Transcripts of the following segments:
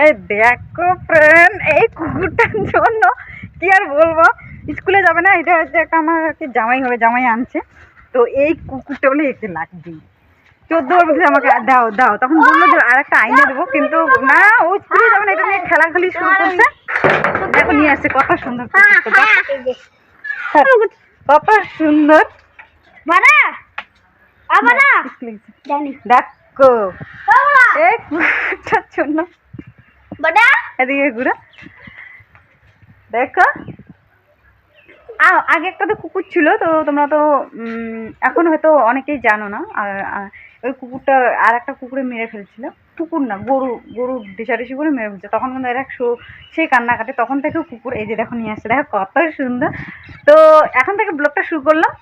এই দেখো ফ্রেন্ড এই কুকুরটার জন্য কি আর বলব? স্কুলে যাবে না এটা হচ্ছে একটা আমার কি জামাই হবে জামাই আনছে। তো এই কুকুরটা বলে একে লাগবে চোদ্দ বলছে আমাকে দাও দাও। তখন বলল যে আর একটা আইনে দেবো। কিন্তু না ও স্কুলে যাবে না এটা নিয়ে খেলাখেলি শুরু করছে। দেখো নিয়ে আসছে কত সুন্দর কুকুরটা দেখ। হ্যাঁ, কত সুন্দর। জানি। দেখো বাবা। এই কুকুরটার জন্য। এদিকে ঘুরে। দেখো। আগে একটা তো কুকুর ছিল তো তোমরা তো এখন হয়তো অনেকেই জানো না। আর আর ওই কুকুরটা আর একটা কুকুরে মেরে ফেলছিল। কুকুর না গরু গরু ডিসাডিসি করে মেরে ফেলছে তখন কিন্তু এরা শো সেই কান্নাকাটে তখন থেকেও কুকুর এই যে দেখো নিয়ে আসছে। দেখো কত সুন্দর। তো এখন থেকে ব্লগটা শুরু করলাম।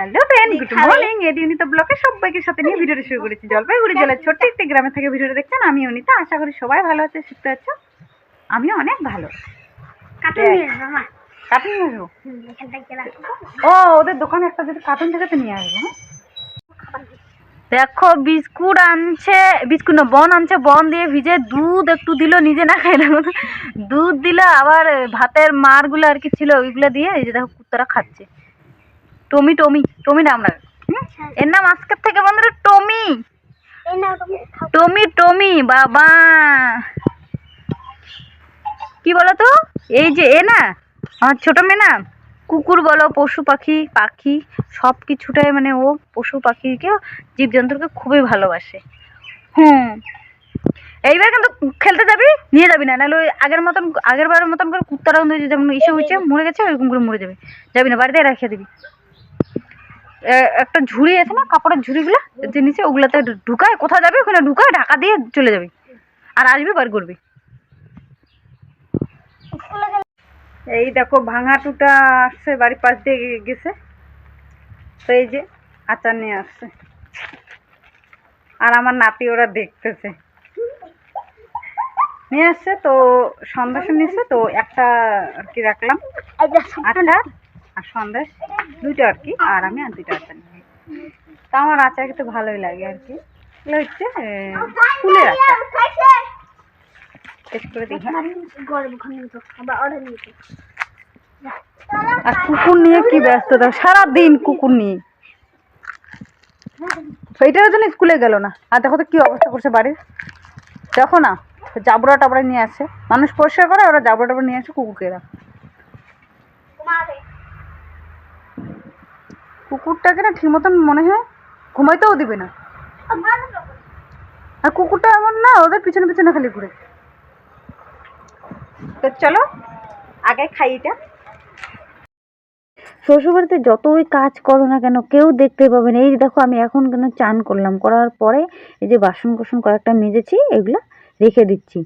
হ্যালো ফ্রেন্ড গুড মর্নিং এডি উনিতা ব্লকে সবাইকে সাথে নিয়ে ভিডিওটা শুরু করেছি। জলপাইগুড়ি জেলার ছোট্ট একটি গ্রামে থেকে ভিডিওটা দেখছেন? আমি অনিতা আশা করি সবাই ভালো আছে সুস্থ আছো। আমিও অনেক ভালো। কাটুন নিয়ে মামা কার্টুন নিয়ে আসব? ও ওদের দোকানে একটা যদি কার্টুন থেকে তো নিয়ে আসব হ্যাঁ? দেখো বিস্কুট আনছে বিস্কুট না বন আনছে বন দিয়ে ভিজে দুধ একটু দিল নিজে না খাইলে দুধ দিল আবার ভাতের মারগুলো আর কি ছিল ওইগুলো দিয়ে এই যে দেখো কুত্তারা খাচ্ছে। টমি টমি টমি নাম রাখ। হুম? এর নাম আজকের থেকে বন্ধুরা টমি। টমি টমি বাবা। কি বলো তো? এই যে এ না আমার ছোট মেয়ে না কুকুর বলো পশু পাখি পাখি সব কিছুটাই মানে ও পশু পাখিকে জীবজন্তুকে খুবই ভালোবাসে। হুম। এইবার কিন্তু খেলতে যাবি নিয়ে যাবি না নাহলে ওই আগের মতন আগের বারের মতন করে কুত্তারা যেমন ইসে হয়েছে মরে গেছে ওইরকম করে মরে যাবে। যাবি না বাড়িতে রেখে দিবি। একটা ঝুড়ি আছে না কাপড়ের ঝুড়িগুলো যে নিচে ওগুলাতে ঢুকায় কোথায় যাবে ওখানে ঢুকায় ঢাকা দিয়ে চলে যাবে। আর আসবে বার করবে। এই দেখো ভাঙা টুটা আসছে বাড়ির পাশ দিয়ে গেছে। তো এই যে আচার নিয়ে আসছে। আর আমার নাতি ওরা দেখতেছে। নিয়ে আসছে তো সন্দেশ নিয়েছে তো একটা আর কি রাখলাম। আচার আর সন্দেশ, দুইটা আর কি, আর আমি আর দুইটা আচার তা আমার আচার খেতে ভালোই লাগে আর কি। এগুলো হচ্ছে ফুলের আচার। করে আর কুকুর নিয়ে কি ব্যস্ত ব্যস্ততা? সারাদিন কুকুর নিয়ে। সেইটার জন্য স্কুলে গেল না। আর দেখো তো কি অবস্থা করছে বাড়ির। দেখো না জাবড়া টাবড়া নিয়ে আসে। মানুষ পরিষ্কার করে, ওরা জাবড়া টাবড়া নিয়ে আসে কুকুরকে এরা মারে কুকুরটাকে না ঠিক মতন মনে হয় ঘুমাইতেও দিবে না। আর কুকুরটা এমন না, ওদের পিছনে পিছনে খালি ঘুরে। তো চলো, আগে খাই এটা শ্বশুরবাড়িতে যতই কাজ করো না কেন, কেউ দেখতে পাবে না। এই দেখো, আমি এখন কেন চান করলাম। করার পরে এই যে বাসন কোসন কয়েকটা মেজেছি, এগুলো রেখে দিচ্ছি।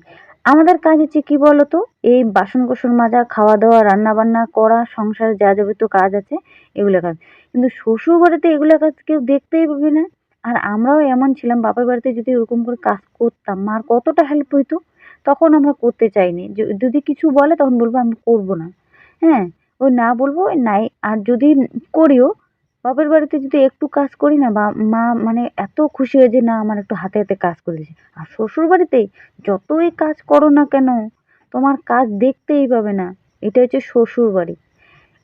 আমাদের কাজ হচ্ছে কি বলতো? এই বাসন কোসন মাজা খাওয়া দাওয়া রান্না বান্না করা, সংসারে যা যাবতীয় কাজ আছে, এগুলো কাজ। কিন্তু শ্বশুর বাড়িতে এগুলো কাজ কেউ দেখতেই পাবে না। আর আমরাও এমন ছিলাম, বাপের বাড়িতে যদি ওরকম করে কাজ করতাম, মার কতটা হেল্প হইতো? তখন আমরা করতে চাইনি। যদি কিছু বলে তখন বলব, আমি করব না। হ্যাঁ ওই না বলব নাই। আর যদি করিও বাপের বাড়িতে যদি একটু কাজ করি না, বা মা মানে এত খুশি হয় যে, না, আমার একটু হাতে হাতে কাজ করে দিয়েছে। আর শ্বশুর বাড়িতে যতই কাজ করো না কেন, তোমার কাজ দেখতেই পাবে না। এটা হচ্ছে শ্বশুর বাড়ি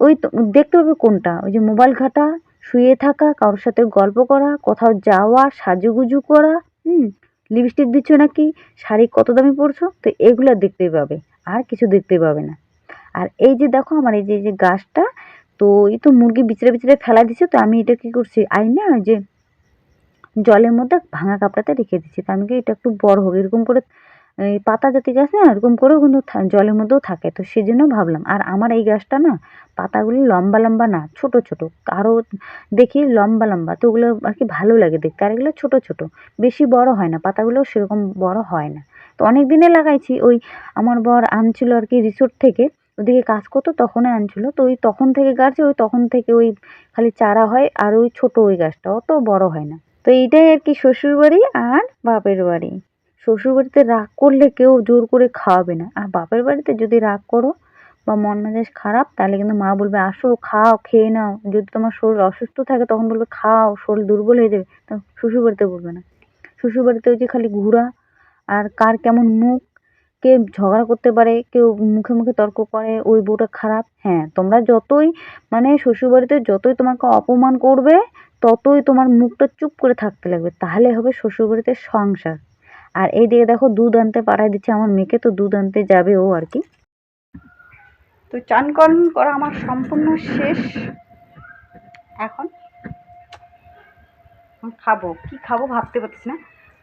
ওই তো, দেখতে পাবে কোনটা? ওই যে মোবাইল ঘাটা, শুয়ে থাকা, কারোর সাথে গল্প করা, কোথাও যাওয়া, সাজুগুজু করা, হুম? লিপস্টিক দিচ্ছ নাকি? শাড়ি কত দামি পরছো? তো এগুলো দেখতেই পাবে, আর কিছু দেখতে পাবে না। আর এই যে দেখো, আমার এই যে এই যে গাছটা তো এই তো মুরগি বিচড়ে বিচড়ে ফেলা দিছে, তো আমি এটা কি করছি? আইনা যে জলের মধ্যে ভাঙা কাপড়াতে রেখে দিচ্ছি তো আমি কি এটা একটু বড় হোক, এরকম করে, এই পাতা জাতীয় গাছ না, এরকম করেও কিন্তু জলের মধ্যেও থাকে। তো সেই জন্য ভাবলাম, আর আমার এই গাছটা না, পাতাগুলি লম্বা লম্বা না, ছোট ছোট আরও দেখি লম্বা লম্বা, তো ওগুলো আর কি ভালো লাগে দেখতে, আর এগুলো ছোট ছোট, বেশি বড় হয় না পাতাগুলো সেরকম বড় হয় না। তো অনেক দিনে লাগাইছি, ওই আমার বর আনছিল আর কি রিসোর্ট থেকে ওদিকে কাজ করতো, তখনই আনছিল। তো ওই তখন থেকে গাছ ওই তখন থেকে ওই খালি চারা হয় আর ওই ছোট ওই গাছটা, অত বড় হয় না। তো এইটাই আর কি শ্বশুর বাড়ি আর বাপের বাড়ি। শ্বশুর বাড়িতে রাগ করলে কেউ জোর করে খাওয়াবে না। আর বাপের বাড়িতে যদি রাগ করো বা মন মেজাজ খারাপ, তাহলে কিন্তু মা বলবে, আসো, খাও, খেয়ে নাও। যদি তোমার শরীর অসুস্থ থাকে, তখন বলবে, খাও, শরীর দুর্বল হয়ে যাবে। তো শ্বশুর বাড়িতে বলবে না। শ্বশুর বাড়িতে ওই যে খালি ঘোরা আর কার কেমন মুখ কে ঝগড়া করতে পারে, কেউ মুখে মুখে তর্ক করে, ওই বউটা খারাপ। হ্যাঁ তোমরা যতই মানে শ্বশুরবাড়িতে যতই তোমাকে অপমান করবে, ততই তোমার মুখটা চুপ করে থাকতে লাগবে। তাহলে হবে শ্বশুরবাড়িতে সংসার। আর এই দিকে দেখো দুধ আনতে পাঠায় দিচ্ছে আমার মেয়েকে, তো দুধ আনতে যাবে ও আর কি। তো চান করান, করা আমার সম্পূর্ণ শেষ। এখন খাব। কি খাব ভাবতে পারছি না।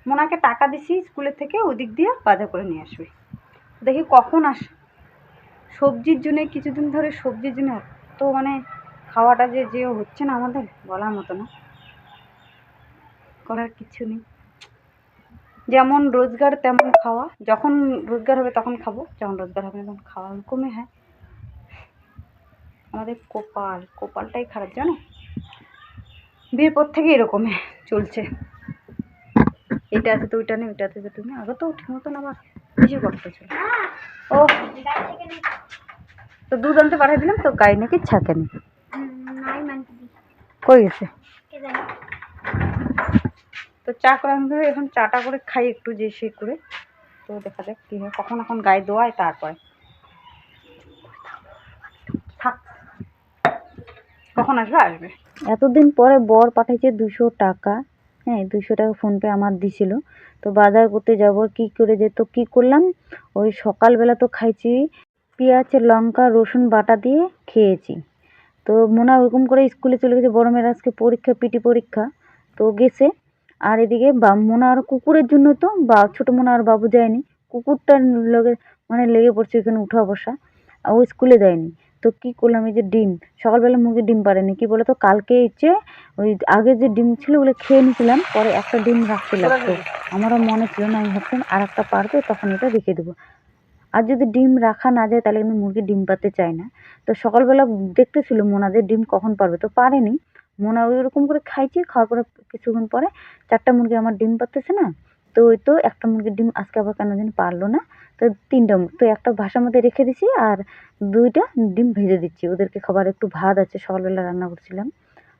মোনাকে টাকা দিছি স্কুলের থেকে, ওদিক দিয়ে বাজার করে নিয়ে আসবে। দেখি কখন আস, সবজির জন্য, কিছুদিন ধরে সবজির জন্য তো মানে খাওয়াটা যে যে হচ্ছে না আমাদের, বলার মতো না। করার কিছু নেই। যেমন রোজগার, তেমন খাওয়া। যখন রোজগার হবে তখন খাব, যখন রোজগার হবে তখন খাওয়া কমে, হয়। আমাদের কপাল, কপালটাই খারাপ, জানো? বিয়ের পর থেকে এরকম চলছে। এটা আছে তো ওইটা নেই ওইটা আছে তো তুমি আগে তো ঠিক মতন আবার কিছু? করতে ও, তো দুধ আনতে পাঠিয়ে দিলাম, তো গাই নাকি ছাকেনি কই গেছে? তো চা করে আমি এখন চাটা করে খাই একটু যে সে করে। তো দেখা যাক কী হয়, কখন এখন গায়ে দোয়ায়, তারপরে। থাক। কখন আসবে? আসবে। এতদিন পরে বর পাঠাইছে দুশো টাকা। হ্যাঁ দুশো টাকা ফোনপে আমার দিছিল। তো বাজার করতে যাব, কি করে যেত কি করলাম? ওই সকালবেলা তো খাইছি পেঁয়াজ, লঙ্কা, রসুন বাটা দিয়ে খেয়েছি। তো মোনা ওরকম করে স্কুলে চলে গেছে, বড় মেয়ের আজকে পরীক্ষা, পিটি পরীক্ষা। তো গেছে, আর এদিকে বা, মোনা আর কুকুরের জন্য তো, বা, ছোটো মোনা আর বাবু যায়নি। কুকুরটার লগে মানে লেগে পড়ছে ওখানে উঠা বসা। ও স্কুলে যায়নি। তো কি করলাম, এই যে ডিম, সকালবেলা মুরগির ডিম পারেনি কি বলো তো কালকে হচ্ছে ওই আগে যে ডিম ছিল ওগুলো খেয়ে নিয়েছিলাম, পরে একটা ডিম রাখতে লাগতো আমারও মনে ছিল না, আমি ভাবতাম আর একটা পারবে তখন এটা রেখে দেবো। আর যদি ডিম রাখা না যায়, তাহলে কিন্তু মুরগি ডিম পাতে চায় না। তো সকালবেলা দেখতেছিল মোনা যে ডিম কখন পারবে তো পারেনি মোনা ওই রকম করে খাইছে, খাওয়ার পরে কিছুক্ষণ পরে, চারটা মুরগি আমার ডিম পারতেছে না, তো ওই তো একটা মুরগির ডিম আজকে আবার কেন জানি পারল না। তো তিনটা তো একটা ভাষার মধ্যে রেখে দিছি আর দুইটা ডিম ভেজে দিচ্ছি। ওদেরকে খাবার একটু ভাত আছে, সকালবেলা রান্না করছিলাম।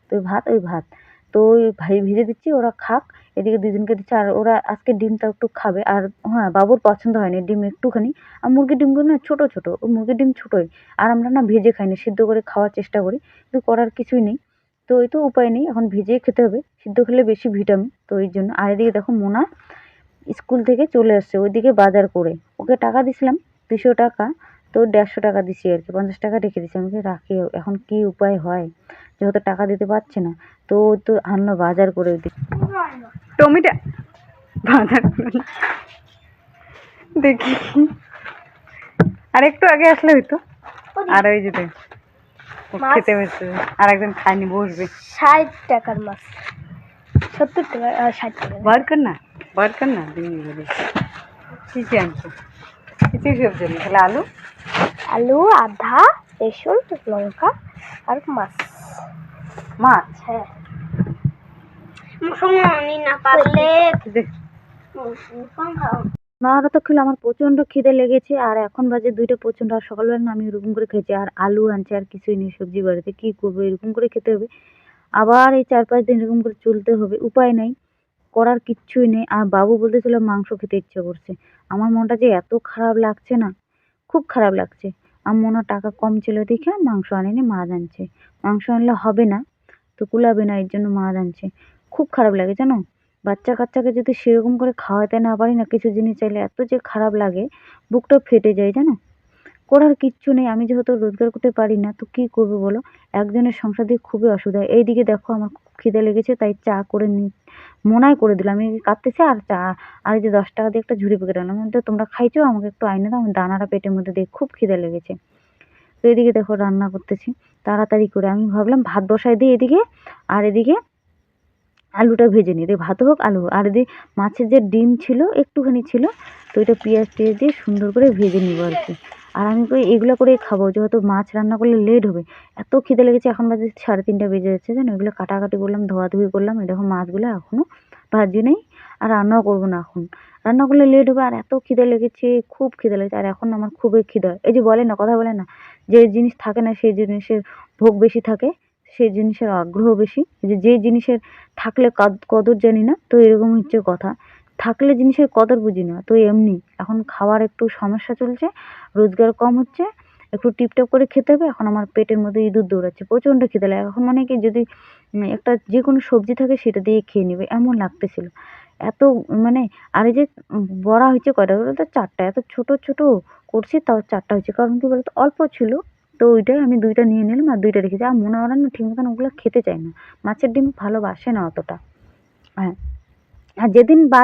তো ওই ভাত ওই ভাত। তো ওই ভাই ভেজে দিচ্ছি, ওরা খাক। এদিকে দুজনকে দিচ্ছি আর ওরা আজকে ডিমটা একটু খাবে। আর হ্যাঁ বাবুর পছন্দ হয়নি ডিম একটুখানি। আর মুরগির ডিমগুলো না ছোটো ছোটো। ও মুরগির ডিম ছোটোই। আর আমরা না ভেজে খাই না সিদ্ধ করে খাওয়ার চেষ্টা করি। কিন্তু করার কিছুই নেই। তো ওই তো উপায় নেই, এখন ভেজেই খেতে হবে। সিদ্ধ খেলে বেশি ভিটামিন। তো ওই জন্য। আর এদিকে দেখো মোনা স্কুল থেকে চলে আসছে ওইদিকে বাজার করে। ওকে টাকা দিছিলাম দুশো টাকা তো দেড়শো টাকা দিছি আর কি পঞ্চাশ টাকা রেখে দিছি। আমি রাখি এখন কি উপায় হয়? যেহেতু টাকা দিতে পারছে না তো তো আনলো বাজার করে ওইদিকে। টমেটো বাজার করে দেখি। আর একটু আগে আসলে হইতো। আর ওই যে? খেতে বসবে আর একজন খায়নি বসবে। ষাট টাকার মাছ। সত্তর টাকা আর ষাট টাকা। বার কর না। কর না দিন বলি কি কি আনছো? কিছু সবজি তাহলে আলু? আলু আধা রসুন লঙ্কা আর মাছ। মাছ? হ্যাঁ। মারা তো খেলে আমার প্রচণ্ড খিদে লেগেছে আর এখন বাজে দুইটা প্রচণ্ড আর সকালবেলা আমি এরকম করে খেয়েছি আর আলু আনছে আর কিছুই নেই সবজি বাড়িতে কী করব? এরকম করে খেতে হবে। আবার এই চার পাঁচ দিন এরকম করে চলতে হবে উপায় নেই। করার কিচ্ছুই নেই। আর বাবু বলতেছিল মাংস খেতে ইচ্ছে করছে। আমার মনটা যে এত খারাপ লাগছে না। খুব খারাপ লাগছে। আমার মনে টাকা কম ছিল দেখে মাংস আনেনি মাছ আনছে মাংস আনলে হবে না। তো কুলাবে না, এর জন্য মাছ আনছে খুব খারাপ লাগে জানো? বাচ্চা কাচ্চাকে যদি সেরকম করে খাওয়াতে না পারি না, কিছু জিনিস চাইলে এত যে খারাপ লাগে, বুকটা ফেটে যায় জানো? করার কিচ্ছু নেই আমি যেহেতু রোজগার করতে পারি না তো কী করব বলো? একজনের সংসার দিয়ে খুবই অসুবিধা। হয়। এইদিকে দেখো আমার খুব খিদে লেগেছে তাই চা করে নি মনাই করে দিলাম। আমি কাঁদতেছি আর চা আর যে দশ টাকা দিয়ে একটা ঝুড়ি প্যাকেট আনলাম বললাম, তোমরা খাইছো? আমাকে একটু আইনে দাও আমি দানাটা পেটের মধ্যে দিয়ে খুব খিদে লেগেছে। তো এদিকে দেখো রান্না করতেছি তাড়াতাড়ি করে। আমি ভাবলাম ভাত বসাই দিই এদিকে আর এদিকে আলুটা ভেজে নিই। এদিকে ভাতও হোক আলু আর এদিকে মাছের যে ডিম ছিল একটুখানি ছিল তো এটা পেঁয়াজ টেয়াজ দিয়ে সুন্দর করে ভেজে নিব আর কি। আর আমি কই এগুলো করেই খাব, যেহেতু মাছ রান্না করলে লেট হবে। এত খিদে লেগেছে, এখন বাজে সাড়ে তিনটা বেজে যাচ্ছে, জানো? এগুলো কাটাকাটি করলাম, ধোয়াধুয়ি করলাম দেখো মাছগুলো এখনও ভাজি নেই, আর রান্নাও করব না এখন। রান্না করলে লেট হবে, আর এত খিদে লেগেছে, খুব খিদে লেগেছে, আর এখন আমার খুবই খিদে হয়। এই যে বলে না, কথা বলে না, যে জিনিস থাকে না, সেই জিনিসের ভোগ বেশি থাকে, সেই জিনিসের আগ্রহ বেশি। যে যে জিনিসের থাকলে কাদ- কদর জানি না, তো এরকম হচ্ছে কথা। থাকলে জিনিসের কদর বুঝি না। তো এমনি, এখন খাওয়ার একটু সমস্যা চলছে, রোজগার কম হচ্ছে, একটু টিপটপ করে খেতে হবে, এখন আমার পেটের মধ্যে ইঁদুর দৌড়াচ্ছে, প্রচণ্ড খিদে লাগে। এখন মানে কি যদি একটা যে কোনো সবজি থাকে সেটা দিয়ে খেয়ে নেবে, এমন লাগতেছিল। এত মানে আর এই যে বড়া হয়েছে কয়টা? বলো তো চারটা, এত ছোট ছোট করছি, তাও চারটা হয়েছে। কারণ কি বলতো, অল্প ছিল, তো ওইটাই আমি দুইটা নিয়ে নিলাম আর দুইটা রেখেছি। আর মনে হয় না, ঠিক মতন ওগুলো খেতে চায় না। মাছের ডিম ভালোবাসে না অতটা। হ্যাঁ। আর যেদিন বা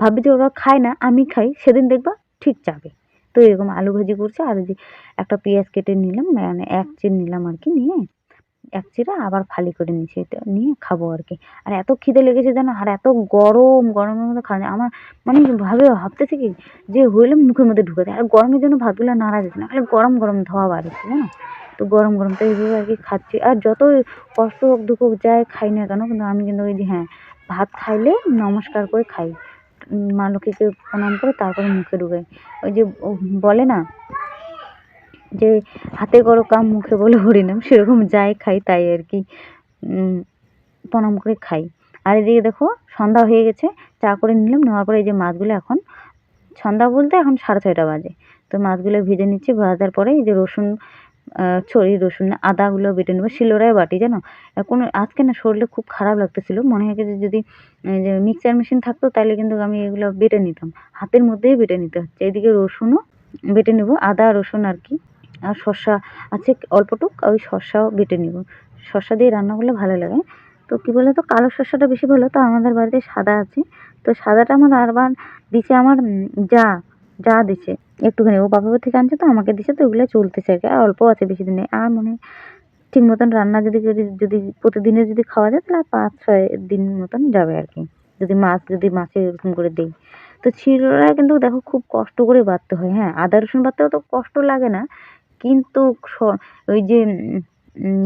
ভাববে যে ওরা খায় না, আমি খাই, সেদিন দেখবা ঠিক যাবে। তো এরকম আলু ভাজি করছে, আর যে একটা পেঁয়াজ কেটে নিলাম মানে এক চির নিলাম আর কি নিয়ে, এক চিরা আবার ফালি করে নিয়েছি, এটা নিয়ে খাব আর কি। আর এত খিদে লেগেছে জানো আর এত গরম, গরমের মধ্যে খাওয়া আমার মানে ভাবে, ভাবতেছি কি যে হইলে মুখের মধ্যে ঢুকে দেয় আর গরমের জন্য ভাতগুলো নাড়া যাচ্ছে না, খালি গরম গরম ধোয়া বাড়ছে জানো? তো গরম গরম, তো এইভাবে আর কি খাচ্ছি, আর যতই কষ্ট হোক, দুঃখ হোক, যাই খাই না কেন, কিন্তু আমি কিন্তু ওই যে হ্যাঁ ভাত খাইলে নমস্কার করে খাই। মা লক্ষ্মীকে প্রণাম করে তারপরে মুখে ঢুকাই। ওই যে বলে না যে, হাতে করো কাম, মুখে বলে হরিনাম। সেরকম যাই খাই তাই আর কি। প্রণাম করে খাই। আর এদিকে দেখো, সন্ধ্যা হয়ে গেছে, চা করে নিলাম। নেওয়ার পরে এই যে মাছগুলো এখন, সন্ধ্যা বলতে এখন সাড়ে ছয়টা বাজে। তো মাছগুলো ভেজে নিচ্ছি, ভাজার পরে এই যে রসুন ছড়ি রসুন, আদাগুলো বেটে নেব। শিলোড়ায় বাটি, জানো? এখন আজকে না শরীরটা খুব খারাপ লাগতেছিল। মনে হয় যে যদি মিক্সচার মেশিন থাকতো তাহলে কিন্তু আমি এগুলো বেটে নিতাম। হাতের মধ্যেই বেটে নিতে হচ্ছে। এদিকে রসুনও বেটে নেব। আদা, রসুন আর কি। আর শসা আছে অল্পটুক ওই শসাও বেটে নেব। শসা দিয়ে রান্না করলে ভালো লাগে। তো কী বলে তো কালো শসাটা বেশি ভালো। তো আমাদের বাড়িতে সাদা আছে। তো সাদাটা আমার আরবার দিছে আমার যা যা দিছে। একটুখানি ও বাপের থেকে আনছে তো, আমাকে দিছে তো ওগুলো চলতেছে আর কি। আর অল্প আছে বেশি দিন। আর মনে ঠিক মতন রান্না যদি করি, যদি প্রতিদিনে যদি খাওয়া যায়, তাহলে পাঁচ ছয় দিন মতন যাবে আর কি। যদি মাছ, যদি মাছে এরকম করে দিই। তো ছিলরা কিন্তু দেখো খুব কষ্ট করে বাটতে হয় হ্যাঁ। আদা, রসুন বাটতেও তো কষ্ট লাগে না। কিন্তু ওই যে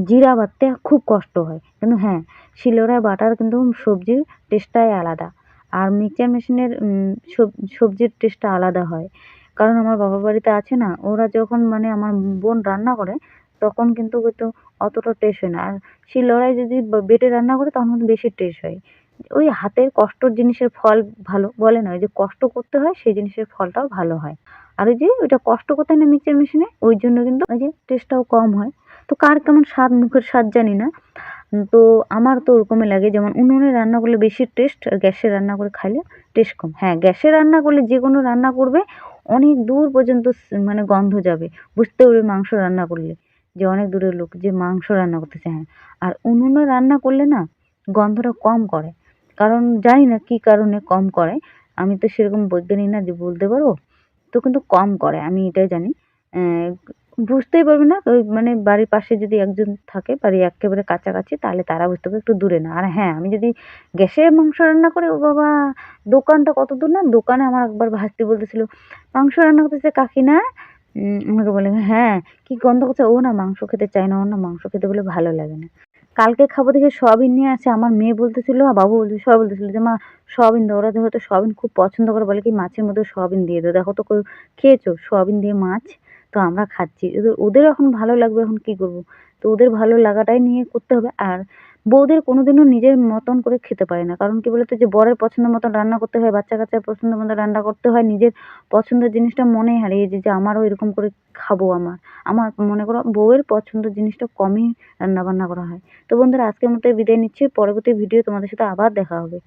জিরা বাটতে খুব কষ্ট হয়। কিন্তু হ্যাঁ শিলনোড়ায় বাটার কিন্তু সবজির টেস্টটাই আলাদা। আর মিক্সচার মেশিনের সবজির টেস্টটা আলাদা হয়। কারণ আমার বাবার বাড়িতে আছে না, ওরা যখন মানে আমার বোন রান্না করে, তখন কিন্তু হয়তো অতটা টেস্ট হয় না। আর শিলনোড়ায় যদি বেটে রান্না করে, তখন কিন্তু বেশি টেস্ট হয়। ওই হাতের কষ্টর জিনিসের ফল ভালো, বলে না, ওই যে কষ্ট করতে হয়, সেই জিনিসের ফলটাও ভালো হয়। আর ওই যে, ওইটা কষ্ট করতে হয় না মিক্সচার মেশিনে, ওই জন্য কিন্তু ওই যে টেস্টটাও কম হয়। তো কার কেমন স্বাদ, মুখের স্বাদ জানি না। তো আমার তো ওরকমই লাগে, যেমন উনুনে রান্না করলে বেশি টেস্ট আর গ্যাসে রান্না করে খাইলে টেস্ট কম। হ্যাঁ গ্যাসে রান্না করলে যে কোনো রান্না করবে, অনেক দূর পর্যন্ত মানে গন্ধ যাবে। বুঝতে পারবে মাংস রান্না করলে, যে অনেক দূরের লোক যে মাংস রান্না করতেছে হ্যাঁ। আর উনুনে রান্না করলে না, গন্ধটা কম করে। কারণ জানি না কী কারণে কম করে, আমি তো সেরকম বৈজ্ঞানিক না যে বলতে পারব, তো কিন্তু কম করে, আমি এটাই জানি। বুঝতেই পারবে না ওই মানে বাড়ির পাশে যদি একজন থাকে বাড়ি একেবারে কাছাকাছি, তাহলে তারা বুঝতে পারবে একটু দূরে না। আর হ্যাঁ আমি যদি গ্যাসে মাংস রান্না করি, ও বাবা, দোকানটা কত দূর না, দোকানে আমার একবার ভাস্তি বলতেছিল, মাংস রান্না করতেছে কাকিনা আমাকে বলে হ্যাঁ কি গন্ধ করছে? ও না, মাংস খেতে চায় না, ও না, মাংস খেতে বলে ভালো লাগে না। কালকে খাব দেখে সয়াবিন নিয়ে আসে, আমার মেয়ে বলতেছিল, আর বাবু বলতেছিল, সবাই বলতেছিল যে, মা সয়াবিন দাও ওরা হয়তো সয়াবিন খুব পছন্দ করে, বলে কি মাছের মধ্যে সয়াবিন দিয়ে দাও, দেখো তো খেয়েছো সয়াবিন দিয়ে মাছ? তো আমরা খাচ্ছি। ওদের এখন ভালো লাগবে, এখন কি করব? তো ওদের ভালো লাগাটাই নিয়ে করতে হবে। আর বউদের কোনোদিনও নিজের মতন করে খেতে পারে না। কারণ কি বলতো যে, বরের পছন্দ মতন রান্না করতে হয়, বাচ্চা কাচ্চার পছন্দ মতো রান্না করতে হয়, নিজের পছন্দের জিনিসটা মনে হারিয়ে যায় যে, আমারও এরকম করে খাব আমার। আমার মনে করো, বউয়ের পছন্দের জিনিসটা কমই রান্না বান্না করা হয়। তো বন্ধুরা, আজকের মতো বিদায় নিচ্ছি। পরবর্তী ভিডিও তোমাদের সাথে আবার দেখা হবে।